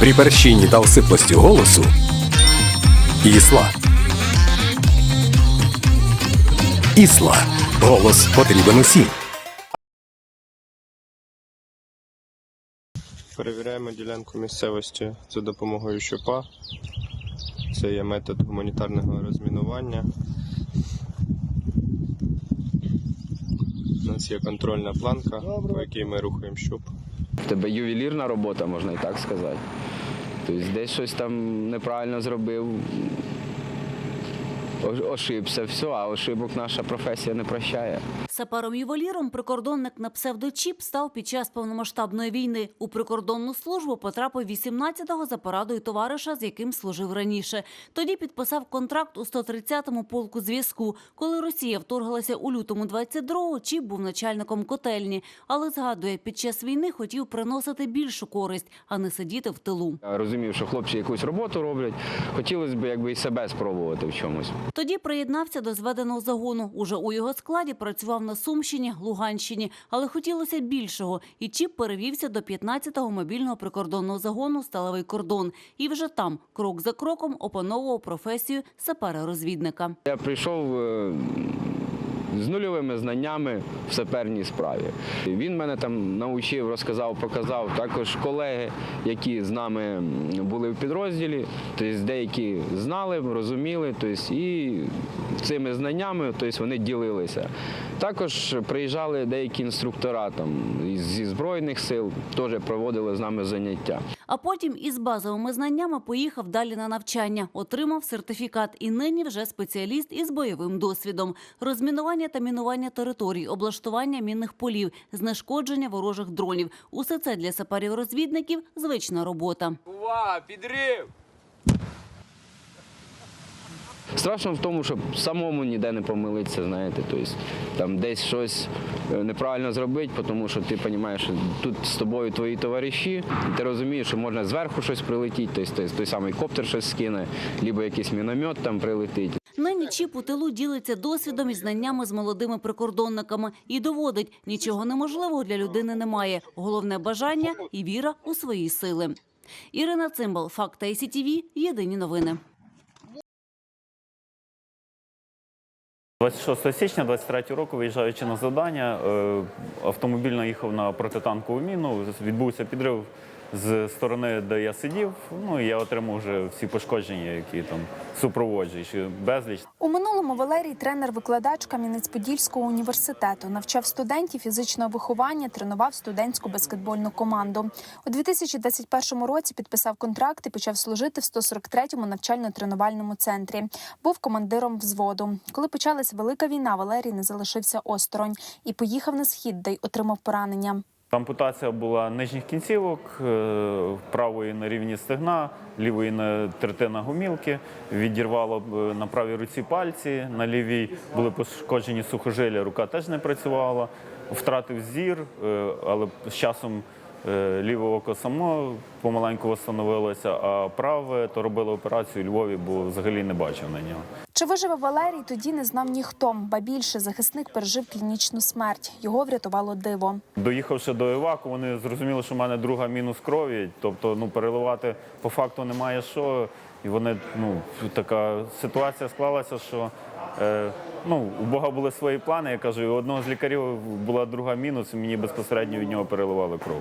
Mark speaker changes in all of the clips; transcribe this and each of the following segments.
Speaker 1: При перщині та осиплості голосу Ісла. Ісла. Голос потрібен усім.
Speaker 2: Перевіряємо ділянку місцевості за допомогою щупа. Це є метод гуманітарного розмінування. У нас є контрольна планка, по якій ми рухаємо щуп.
Speaker 3: В тебе ювелірна робота, можна і так сказати. Тобто десь щось там неправильно зробив, ошибся, все, а ошибок наша професія не прощає.
Speaker 4: Сапером-ювеліром прикордонник на псевдочіп став під час повномасштабної війни. У прикордонну службу потрапив 18-го за порадою товариша, з яким служив раніше. Тоді підписав контракт у 130-му полку зв'язку. Коли Росія вторглася у лютому 22-го, Чіп був начальником котельні. Але згадує, під час війни хотів приносити більшу користь, а не сидіти в тилу.
Speaker 3: Я розумів, що хлопці якусь роботу роблять. Хотілося б якби і себе спробувати в чомусь.
Speaker 4: Тоді приєднався до зведеного загону. Уже у його складі працював на Сумщині, Луганщині, але хотілося більшого. І Чіп перевівся до 15-го мобільного прикордонного загону Сталевий кордон. І вже там, крок за кроком, опановував професію сапера-розвідника.
Speaker 3: Я прийшов е, з нульовими знаннями в саперній справі. Він мене там навчив, розказав, показав. Також колеги, які з нами були в підрозділі, тобто деякі знали, розуміли, тобто і цими знаннями тобто вони ділилися. Також приїжджали деякі інструктора там зі Збройних сил, теж проводили з нами заняття.
Speaker 4: А потім із базовими знаннями поїхав далі на навчання, отримав сертифікат і нині вже спеціаліст із бойовим досвідом. Розмінування та мінування територій, облаштування мінних полів, знешкодження ворожих дронів. Усе це для саперів-розвідників звична робота.
Speaker 3: Увага, підрив! Страшно в тому, щоб самому ніде не помилитися, знаєте, тобто там десь щось е, неправильно зробити, тому що ти розумієш, що тут з тобою твої товариші, і ти розумієш, що можна зверху щось прилетіти, тобто той, той самий коптер щось скине, або якийсь міномет там прилетить.
Speaker 4: Нині Чіп у тилу ділиться досвідом і знаннями з молодими прикордонниками і доводить, нічого неможливого для людини немає. Головне бажання і віра у свої сили. Ірина Цимбал, Факт ICTV, Єдині новини.
Speaker 5: 26 січня 23 року, виїжджаючи на завдання, е, автомобіль наїхав на протитанкову міну. Відбувся підрив з сторони, де я сидів. Ну я отримав вже всі пошкодження, які там супроводжуючи, безліч.
Speaker 6: У минулому Валерій тренер-викладач Кам'янець-Подільського університету, навчав студентів фізичного виховання, тренував студентську баскетбольну команду. У 2021 році підписав контракт і почав служити в 143-му навчально-тренувальному центрі. Був командиром взводу. Коли почалась велика війна, Валерій не залишився осторонь і поїхав на схід, де й отримав поранення.
Speaker 5: Ампутація була нижніх кінцівок, е, правої на рівні стегна, лівої на третина гумілки. Відірвало е, на правій руці пальці, на лівій були пошкоджені сухожилля, рука теж не працювала. Втратив зір, е, але з часом ліве око само помаленьку встановилося, а праве то робили операцію у Львові, бо взагалі не бачив на нього.
Speaker 6: Чи виживе Валерій, тоді не знав ніхто. Ба більше захисник пережив клінічну смерть. Його врятувало диво.
Speaker 5: Доїхавши до Іваку, вони зрозуміли, що в мене друга мінус крові, тобто ну переливати по факту немає що. І вони ну така ситуація склалася, що е, ну у Бога були свої плани. Я кажу, і у одного з лікарів була друга мінус, і мені безпосередньо від нього переливали кров.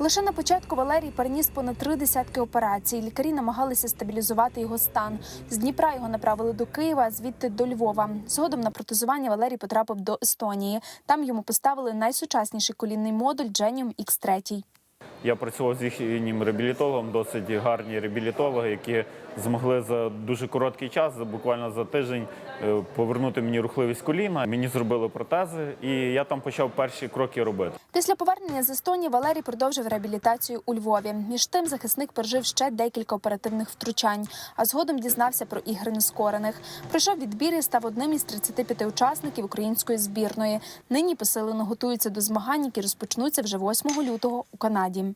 Speaker 6: Лише на початку Валерій переніс понад три десятки операцій. Лікарі намагалися стабілізувати його стан. З Дніпра його направили до Києва, звідти до Львова. Згодом на протезування Валерій потрапив до Естонії. Там йому поставили найсучасніший колінний модуль Genium X3.
Speaker 5: Я працював з їхнім реабілітологом, досить гарні реабілітологи, які змогли за дуже короткий час, буквально за тиждень, е, повернути мені рухливість коліна. Мені зробили протези, і я там почав перші кроки робити.
Speaker 6: Після повернення з Естонії Валерій продовжив реабілітацію у Львові. Між тим захисник пережив ще декілька оперативних втручань, а згодом дізнався про ігри нескорених. Пройшов відбір і став одним із 35 учасників української збірної. Нині посилено готується до змагань, які розпочнуться вже 8 лютого у Канаді.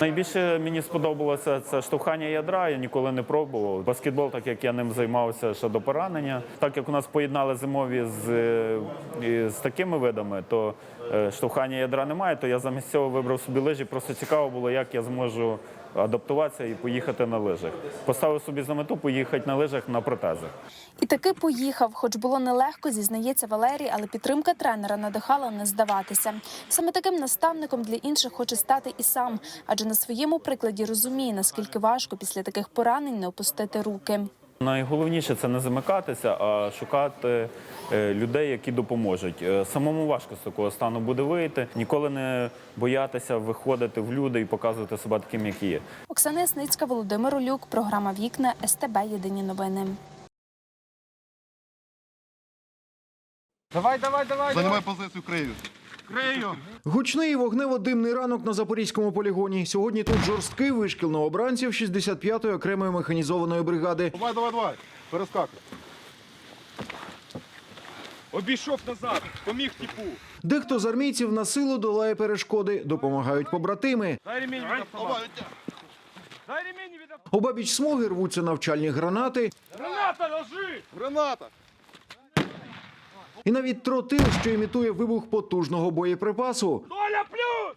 Speaker 5: Найбільше мені сподобалося це штовхання ядра. Я ніколи не пробував. Баскетбол, так як я ним займався ще до поранення. Так як у нас поєднали зимові з, е, з такими видами, то штовхання ядра немає, то я замість цього вибрав собі лижі. Просто цікаво було, як я зможу адаптуватися і поїхати на лижах. Поставив собі за мету поїхати на лижах на протезах.
Speaker 6: І таки поїхав, хоч було нелегко, зізнається Валерій, але підтримка тренера надихала не здаватися. Саме таким наставником для інших хоче стати і сам, адже на своєму прикладі розуміє, наскільки важко після таких поранень не опустити руки.
Speaker 5: Найголовніше це не замикатися, а шукати е, людей, які допоможуть. Е, Самому важко з такого стану буде вийти. Ніколи не боятися виходити в люди і показувати себе таким, які є.
Speaker 6: Оксана Ясницька, Володимир Олюк, програма Вікна СТБ. Єдині новини. Давай, давай, давай.
Speaker 7: Займай позицію крию.
Speaker 8: Гучний і вогнево-димний ранок на запорізькому полігоні. Сьогодні тут жорсткий вишкіл новобранців 65-ї окремої механізованої бригади.
Speaker 7: Давай, давай, давай. Перескакуй.
Speaker 9: Обійшов назад, поміг типу.
Speaker 8: Дехто з армійців на силу долає перешкоди, допомагають побратими.
Speaker 9: Дай ремінь від автомата. Дай ремінь від автомата.
Speaker 8: Обабіч смуги рвуться навчальні гранати
Speaker 9: Граната, ложи!
Speaker 7: Граната!
Speaker 8: І навіть тротил, що імітує вибух потужного боєприпасу.
Speaker 9: Толя, плюс!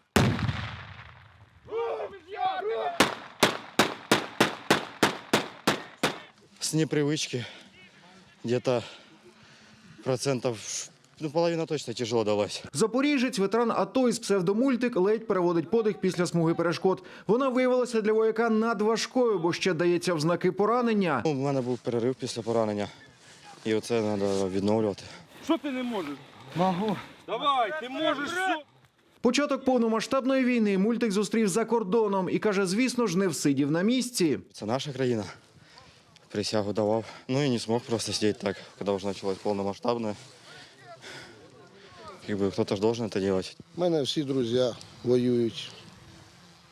Speaker 10: с непривычки где-то процентов, ну, половина точно тяжело далась.
Speaker 8: Запоріжець, ветеран АТО із псевдомультик, ледь переводить подих після смуги перешкод. Вона виявилася для вояка надважкою, бо ще дається в знаки поранення.
Speaker 10: Ну, У мене був перерив після поранення, і оце треба відновлювати.
Speaker 9: Що ти не можеш? Могу. Давай, ти можеш все.
Speaker 8: Початок повномасштабної війни мультик зустрів за кордоном і каже, звісно ж, не всидів на місці.
Speaker 10: Це наша країна. Присягу давав. Ну і не смог просто сидеть так, коли вже почалось повномасштабне. Бы кто-то ж должен это делать.
Speaker 11: У мене всі друзі воюють,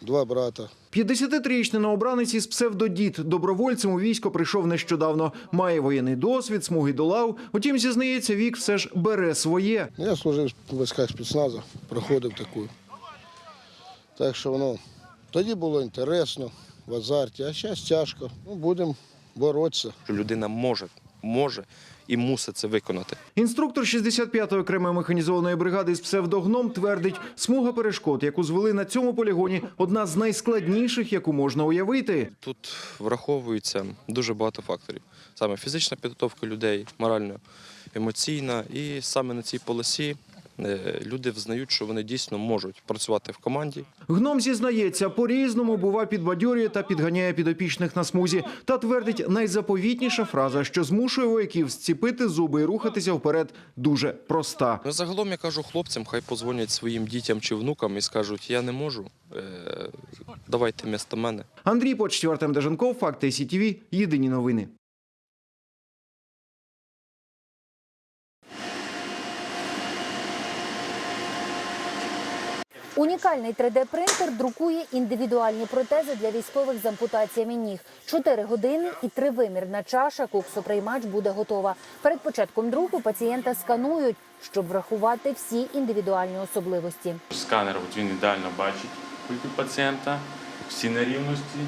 Speaker 11: два брата.
Speaker 8: 53-річний новобранець із псевдодід добровольцем у військо прийшов нещодавно. Має воєнний досвід, смуги долав. Утім, зізнається, вік все ж бере своє.
Speaker 11: Я служив в військах спецназу, проходив таку. Так що воно тоді було інтересно, в азарті, а зараз тяжко. Ну, будемо боротися.
Speaker 12: людина може, може і мусить це виконати.
Speaker 8: Інструктор 65-ї окремої механізованої бригади з псевдогном твердить, смуга перешкод, яку звели на цьому полігоні, одна з найскладніших, яку можна уявити.
Speaker 12: Тут враховується дуже багато факторів. Саме фізична підготовка людей, морально емоційна, і саме на цій полосі люди взнають, що вони дійсно можуть працювати в команді.
Speaker 8: Гном зізнається, по-різному бува підбадьорює та підганяє підопічних на смузі. Та твердить, найзаповітніша фраза, що змушує вояків зціпити зуби і рухатися вперед, дуже проста.
Speaker 12: Ну, загалом я кажу хлопцям, хай позвонять своїм дітям чи внукам і скажуть, я не можу, е, давайте вмісто мене.
Speaker 8: Андрій Почтів, Артем Деженков, Факти СІТВ, Єдині новини.
Speaker 13: Унікальний 3D-принтер друкує індивідуальні протези для військових з ампутаціями ніг. Чотири години і тривимірна чаша куксоприймач буде готова. Перед початком друку пацієнта сканують, щоб врахувати всі індивідуальні особливості.
Speaker 9: Сканер він ідеально бачить кульку пацієнта, всі нерівності.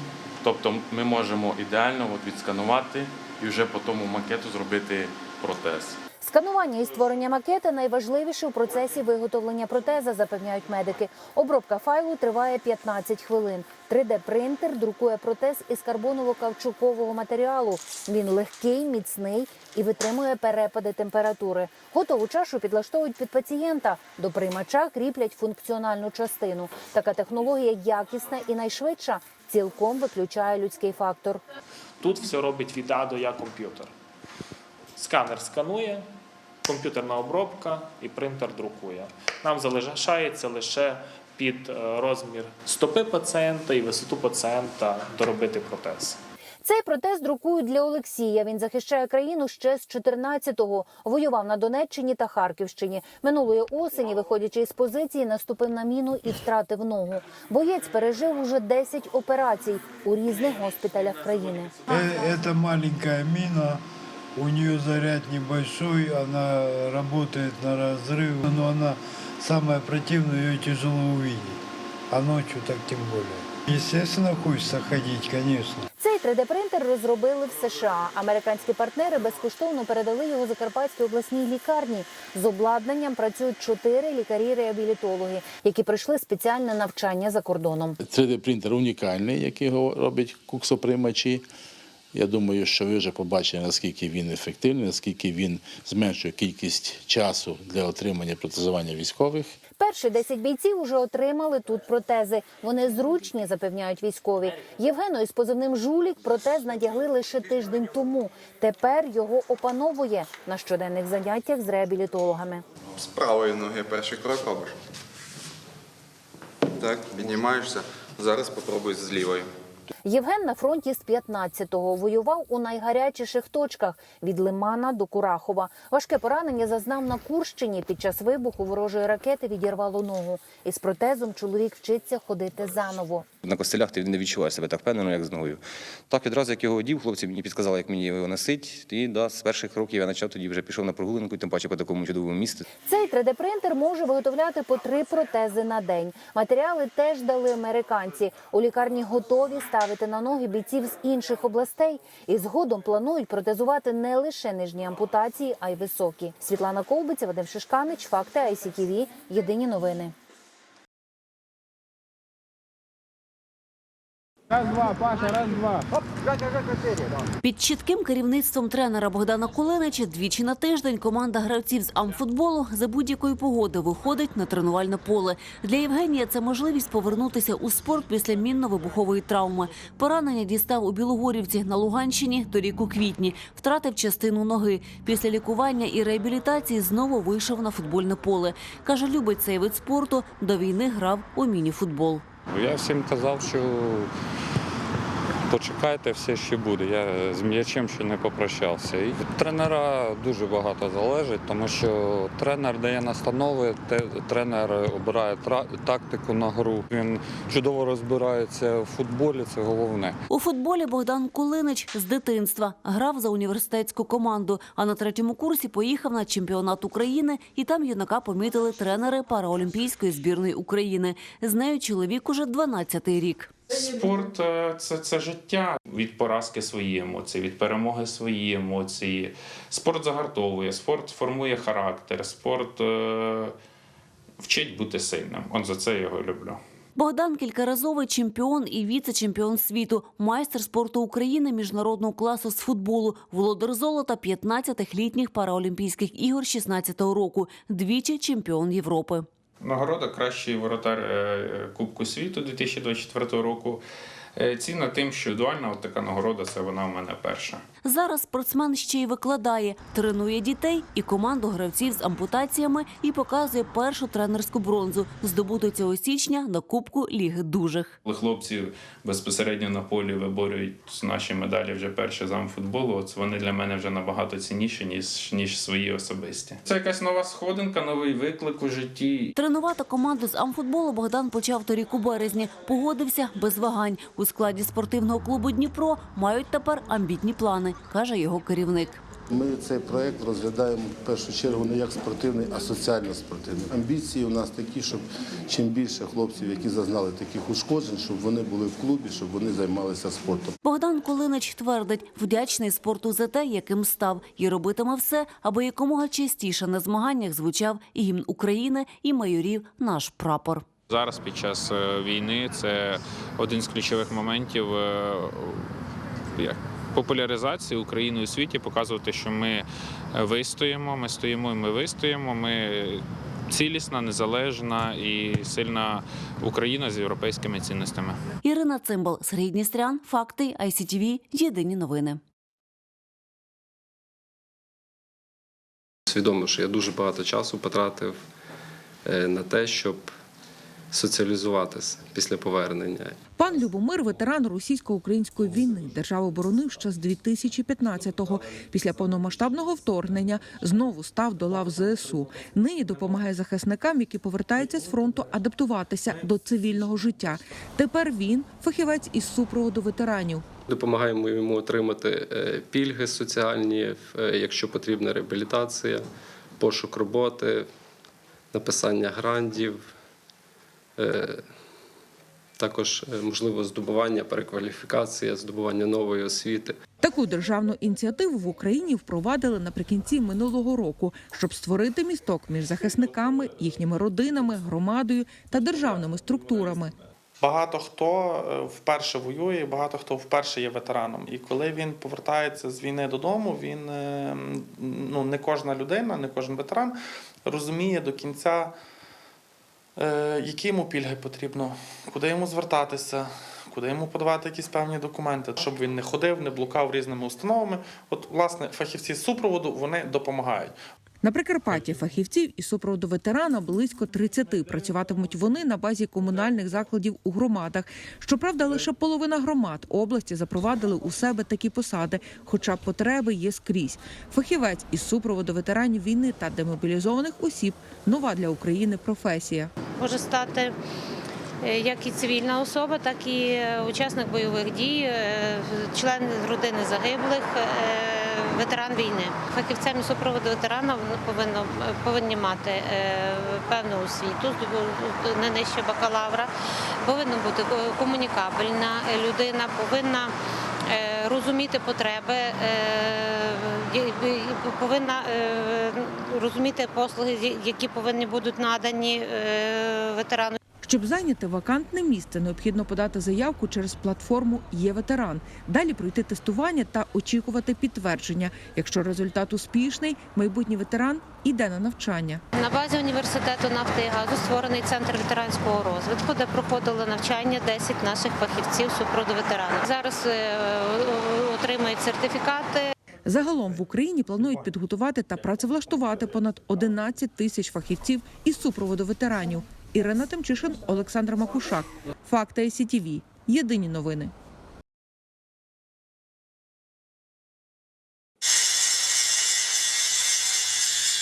Speaker 9: Тобто ми можемо ідеально от відсканувати і вже по тому макету зробити протез.
Speaker 13: Сканування і створення макета найважливіше у процесі виготовлення протеза, запевняють медики. Обробка файлу триває 15 хвилин. 3D-принтер друкує протез із карбоново-кавчукового матеріалу. Він легкий, міцний і витримує перепади температури. Готову чашу підлаштовують під пацієнта. До приймача кріплять функціональну частину. Така технологія якісна і найшвидша. Цілком виключає людський фактор.
Speaker 9: Тут все робить від А до Я комп'ютер. Сканер сканує, комп'ютерна обробка і принтер друкує. Нам залишається лише під е, розмір стопи пацієнта і висоту пацієнта доробити протез.
Speaker 13: Цей протез друкують для Олексія. Він захищає країну ще з 14-го. Воював на Донеччині та Харківщині. Минулої осені, виходячи із позиції, наступив на міну і втратив ногу. Боєць пережив уже 10 операцій у різних госпіталях країни.
Speaker 7: Это маленькая мина, у нее заряд небольшой, она работает на разрыв, но она самая противная, ее тяжело увидеть, а ночью так тем более. Естественно, хочется ходить, конечно.
Speaker 13: Цей 3D-принтер розробили в США. Американські партнери безкоштовно передали його Закарпатській обласній лікарні. З обладнанням працюють чотири лікарі-реабілітологи, які пройшли спеціальне навчання за кордоном.
Speaker 14: 3D-принтер унікальний, який роблять куксоприймачі. Я думаю, що ви вже побачили, наскільки він ефективний, наскільки він зменшує кількість часу для отримання протезування військових.
Speaker 13: Перші 10 бійців уже отримали тут протези. Вони зручні, запевняють військові. Євгену із позивним жулік протез надягли лише тиждень тому. Тепер його опановує на щоденних заняттях з реабілітологами.
Speaker 15: З правої ноги перший крок робиш. Так, піднімаєшся. Зараз попробуй з лівої.
Speaker 13: Євген на фронті з 15-го воював у найгарячіших точках від Лимана до Курахова. Важке поранення зазнав на Курщині. Під час вибуху ворожої ракети відірвало ногу. Із протезом чоловік вчиться ходити заново.
Speaker 10: На костелях ти не відчуваєш себе так впевнено, як з ногою. Так відразу, як його одів, хлопці мені підказали, як мені його носить. І да, з перших років я почав тоді вже пішов на прогулянку, тим паче по такому чудовому місту.
Speaker 13: Цей 3D-принтер може виготовляти по три протези на день. Матеріали теж дали американці. У лікарні готові ставити на ноги бійців з інших областей. І згодом планують протезувати не лише нижні ампутації, а й високі. Світлана Ковбиця, Вадим Шишканич, Факти ICTV. Єдині новини.
Speaker 4: Під чітким керівництвом тренера Богдана Кулинича двічі на тиждень команда гравців з амфутболу за будь-якої погоди виходить на тренувальне поле. Для Євгенія це можливість повернутися у спорт після мінно-вибухової травми. Поранення дістав у Білогорівці на Луганщині торік у квітні. Втратив частину ноги. Після лікування і реабілітації знову вийшов на футбольне поле. Каже, любить цей вид спорту. До війни грав у міні-футбол.
Speaker 5: Я всім казав, що почекайте, все ще буде. Я з м'ячем ще не попрощався. І від тренера дуже багато залежить, тому що тренер дає настанови, тренер обирає тактику на гру. Він чудово розбирається в футболі, це головне.
Speaker 4: У футболі Богдан Кулинич з дитинства грав за університетську команду. А на третьому курсі поїхав на чемпіонат України, і там юнака помітили тренери параолімпійської збірної України. З нею чоловік уже 12-й рік.
Speaker 9: Спорт е, це, це життя. Від поразки свої емоції, від перемоги свої емоції. Спорт загартовує, спорт формує характер, спорт е, вчить бути сильним. От за це я його люблю.
Speaker 4: Богдан кількаразовий чемпіон і віце-чемпіон світу, майстер спорту України міжнародного класу з футболу, володар золота 15-х літніх параолімпійських ігор 16-го року, двічі чемпіон Європи.
Speaker 9: Нагорода кращий воротар е, Кубку світу 2024 року. Ціна тим, що дуальна от така нагорода це вона в мене перша.
Speaker 4: Зараз спортсмен ще й викладає, тренує дітей і команду гравців з ампутаціями і показує першу тренерську бронзу, здобуту цього січня на Кубку Ліги дужих.
Speaker 9: Хлопці безпосередньо на полі виборюють наші медалі вже перші зам футболу, от вони для мене вже набагато цінніші, ніж, ніж свої особисті. Це якась нова сходинка, новий виклик у житті.
Speaker 4: Тренувати команду з амфутболу Богдан почав торік у березні. Погодився без вагань. У складі спортивного клубу Дніпро мають тепер амбітні плани, каже його керівник.
Speaker 11: Ми цей проект розглядаємо в першу чергу не як спортивний, а соціально-спортивний. Амбіції у нас такі, щоб чим більше хлопців, які зазнали таких ушкоджень, щоб вони були в клубі, щоб вони займалися спортом.
Speaker 4: Богдан Кулинич твердить, вдячний спорту за те, яким став, і робитиме все, аби якомога частіше на змаганнях звучав і гімн України, і майорів наш прапор.
Speaker 9: Зараз під час е, війни це один з ключових моментів е, як популяризації України у світі, показувати, що ми е, вистоїмо, ми стоїмо і ми вистоїмо. Ми цілісна, незалежна і сильна Україна з європейськими цінностями.
Speaker 4: Ірина Цимбал, Сергій Дністрян, Факти, ICTV, Єдині новини.
Speaker 12: Свідомо, що я дуже багато часу потратив е, на те, щоб соціалізуватися після повернення.
Speaker 16: Пан Любомир, ветеран російсько-української війни, державу боронив ще з 2015-го. Після повномасштабного вторгнення знову став до лав ЗСУ. Нині допомагає захисникам, які повертаються з фронту, адаптуватися до цивільного життя. Тепер він фахівець із супроводу ветеранів.
Speaker 12: Допомагаємо йому отримати е, пільги соціальні, е, якщо потрібна реабілітація, пошук роботи, написання грантів. Е,
Speaker 17: також е, можливо здобування, перекваліфікація, здобування нової освіти.
Speaker 16: Таку державну ініціативу в Україні впровадили наприкінці минулого року, щоб створити місток між захисниками, їхніми родинами, громадою та державними структурами.
Speaker 18: Багато хто е, вперше воює, багато хто вперше є ветераном. І коли він повертається з війни додому, він ну не кожна людина, не кожен ветеран розуміє до кінця, які йому пільги потрібно, куди йому звертатися, куди йому подавати якісь певні документи, щоб він не ходив, не блукав різними установами. От, власне, фахівці з супроводу вони допомагають.
Speaker 16: На Прикарпатті фахівців із супроводу ветерана близько 30. Працюватимуть вони на базі комунальних закладів у громадах. Щоправда, лише половина громад області запровадили у себе такі посади, хоча потреби є скрізь. Фахівець із супроводу ветеранів війни та демобілізованих осіб нова для України професія.
Speaker 19: може стати як і цивільна особа, так і е, учасник бойових дій, е, член родини загиблих, е, ветеран війни. Фахівцем із супроводу ветерана повинно повинні мати е, певну освіту, не нижче бакалавра, повинна бути комунікабельна людина, повинна е, розуміти потреби, е, повинна е, розуміти послуги, які повинні будуть надані е, ветерану.
Speaker 16: Щоб зайняти вакантне місце, необхідно подати заявку через платформу Є ветеран. Далі пройти тестування та очікувати підтвердження. Якщо результат успішний, майбутній ветеран іде на навчання.
Speaker 19: На базі університету нафти і газу створений центр ветеранського розвитку, де проходили навчання 10 наших фахівців супроводу ветеранів. Зараз е, отримують сертифікати.
Speaker 16: Загалом в Україні планують підготувати та працевлаштувати понад 11 тисяч фахівців із супроводу ветеранів. Ірина Тимчишин, Олександр Макушак. Факти СІТІВІ. Єдині новини.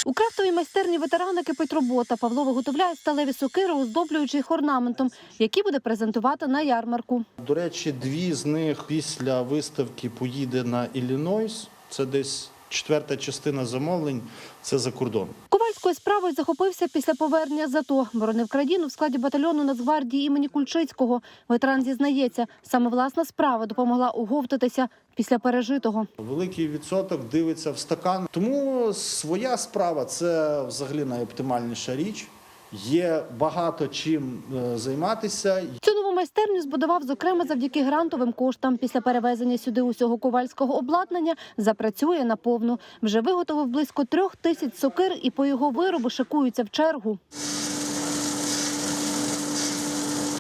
Speaker 20: У крафтовій майстерні ветерана кипить робота. Павло виготовляє сталеві сокири, оздоблюючи їх орнаментом, які буде презентувати на ярмарку.
Speaker 21: До речі, дві з них після виставки поїде на Іллінойс. Це десь четверта частина замовлень. Це за кордон.
Speaker 20: Ковальською справою захопився після повернення з АТО. Боронив країну в складі батальйону Нацгвардії імені Кульчицького. Ветеран зізнається, саме власна справа допомогла уговтатися після пережитого.
Speaker 21: Великий відсоток дивиться в стакан. Тому своя справа це взагалі найоптимальніша річ. Є багато чим е, займатися.
Speaker 20: Цю майстерню збудував, зокрема, завдяки грантовим коштам. Після перевезення сюди усього ковальського обладнання запрацює наповну. Вже виготовив близько трьох тисяч сокир і по його виробу шикуються в чергу.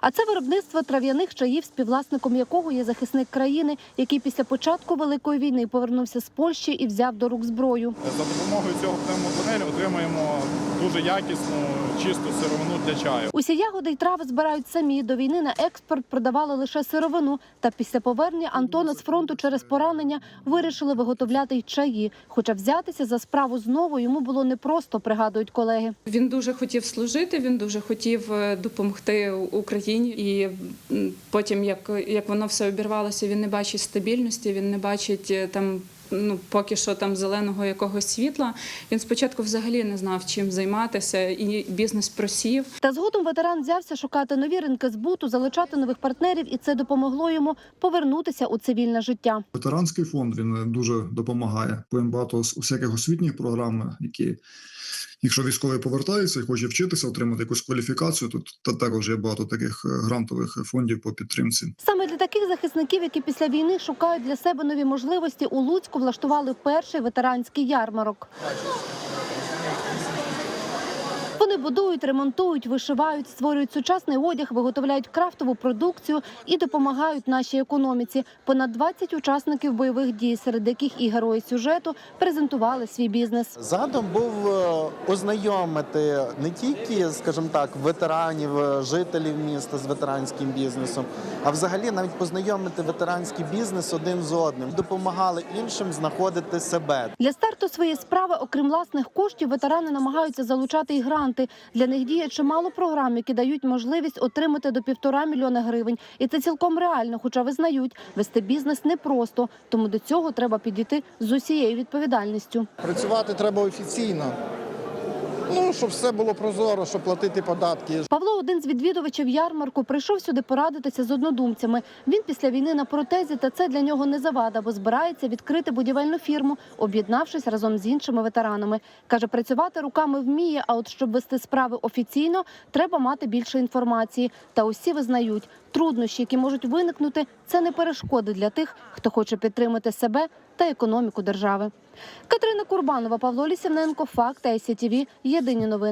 Speaker 20: А це виробництво трав'яних чаїв, співвласником якого є захисник країни, який після початку великої війни повернувся з Польщі і взяв до рук зброю.
Speaker 22: За допомогою цього пневмопанелю отримаємо дуже якісну, чисту сировину для чаю.
Speaker 20: Усі ягоди й трави збирають самі. До війни на експорт продавали лише сировину. Та після повернення Антона з фронту через поранення вирішили виготовляти й чаї. Хоча взятися за справу знову йому було непросто, пригадують колеги.
Speaker 23: Він дуже хотів служити, він дуже хотів е, допомогти Україні. І потім, як, як воно все обірвалося, він не бачить стабільності, він не бачить е, там. Ну, поки що там зеленого якогось світла. Він спочатку взагалі не знав, чим займатися, і бізнес просів.
Speaker 20: Та згодом ветеран взявся шукати нові ринки збуту, залучати нових партнерів, і це допомогло йому повернутися у цивільне життя.
Speaker 24: Ветеранський фонд він дуже допомагає. Багато усяких всяких освітніх програм, які, якщо військовий повертається і хоче вчитися, отримати якусь кваліфікацію, то та також є багато таких е, грантових фондів по підтримці.
Speaker 20: Саме для таких захисників, які після війни шукають для себе нові можливості, у Луцьку влаштували перший ветеранський ярмарок. Вони будують, ремонтують, вишивають, створюють сучасний одяг, виготовляють крафтову продукцію і допомагають нашій економіці. Понад 20 учасників бойових дій, серед яких і герої сюжету, презентували свій бізнес.
Speaker 25: Задум був е, ознайомити не тільки, скажімо так, ветеранів, е, жителів міста з ветеранським бізнесом, а взагалі навіть познайомити ветеранський бізнес один з одним. Допомагали іншим знаходити себе.
Speaker 20: Для старту своєї справи, окрім власних коштів, ветерани намагаються залучати і гранти. Для них діє чимало програм, які дають можливість отримати до півтора мільйона гривень. І це цілком реально, хоча визнають, вести бізнес непросто, тому до цього треба підійти з усією відповідальністю.
Speaker 25: Працювати треба офіційно. Ну, щоб все було прозоро, щоб платити податки.
Speaker 20: Павло, один з відвідувачів ярмарку, прийшов сюди порадитися з однодумцями. Він після війни на протезі, та це для нього не завада, бо збирається відкрити будівельну фірму, об'єднавшись разом з іншими ветеранами. Каже, працювати руками вміє, а от щоб вести справи офіційно, треба мати більше інформації. Та усі визнають, труднощі, які можуть виникнути, це не перешкоди для тих, хто хоче підтримати себе та економіку держави. Катерина Курбанова, Павло Лісівненко, Факт ICTV. Єдині новини.